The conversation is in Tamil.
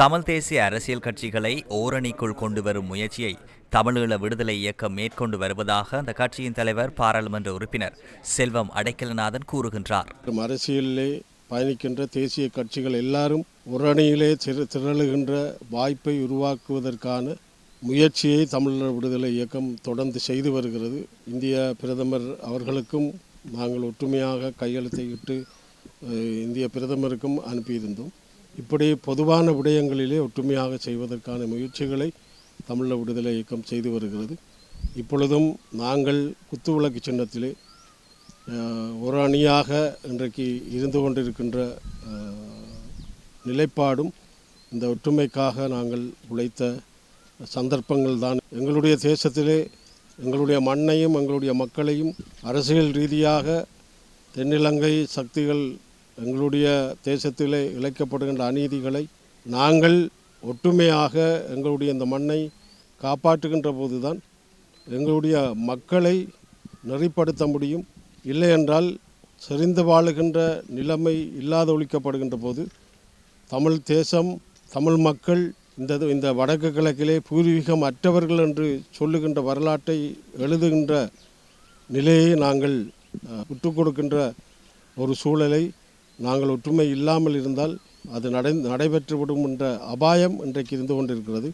தமிழ் தேசிய அரசியல் கட்சிகளை ஓரணிக்குள் கொண்டு வரும் முயற்சியை தமிழீழ விடுதலை இயக்கம் மேற்கொண்டு வருவதாக அந்த கட்சியின் தலைவர் பாராளுமன்ற உறுப்பினர் செல்வம் அடைக்கலநாதன் கூறுகின்றார். அரசியலிலே பயணிக்கின்ற தேசிய கட்சிகள் எல்லாரும் உரணியிலே திரளுகின்ற வாய்ப்பை உருவாக்குவதற்கான முயற்சியை தமிழர் விடுதலை இயக்கம் தொடர்ந்து செய்து வருகிறது. இந்திய பிரதமர் அவர்களுக்கும் நாங்கள் ஒற்றுமையாக கையெழுத்தை இட்டு இந்திய பிரதமருக்கும் அனுப்பியிருந்தோம். இப்படி பொதுவான விடயங்களிலே ஒற்றுமையாக செய்வதற்கான முயற்சிகளை தமிழ விடுதலை இயக்கம் செய்து வருகிறது. இப்பொழுதும் நாங்கள் குத்துவிளக்கு சின்னத்திலே ஒரு அணியாக இன்றைக்கு இருந்து கொண்டிருக்கின்ற நிலைப்பாடும் இந்த ஒற்றுமைக்காக நாங்கள் உழைத்த சந்தர்ப்பங்கள் தான். எங்களுடைய தேசத்திலே எங்களுடைய மண்ணையும் எங்களுடைய மக்களையும் அரசியல் ரீதியாக தென்னிலங்கை சக்திகள் எங்களுடைய தேசத்திலே இழைக்கப்படுகின்ற அநீதிகளை நாங்கள் ஒற்றுமையாக எங்களுடைய இந்த மண்ணை காப்பாற்றுகின்ற போதுதான் எங்களுடைய மக்களை நெறிப்படுத்த முடியும். இல்லை என்றால் செறிந்து வாழுகின்ற நிலைமை இல்லாத ஒழிக்கப்படுகின்ற போது தமிழ் தேசம் தமிழ் மக்கள் இந்த இந்த வடக்கு கிழக்கிலே பூர்வீகம் அற்றவர்கள் என்று சொல்லுகின்ற வரலாற்றை எழுதுகின்ற நிலையை நாங்கள் விட்டு கொடுக்கின்ற ஒரு சூழலை நாங்கள் ஒற்றுமை இல்லாமல் இருந்தால் அது நடை நடைபெற்றுவிடும் என்ற அபாயம் இன்றைக்கு இருந்து கொண்டிருக்கிறது.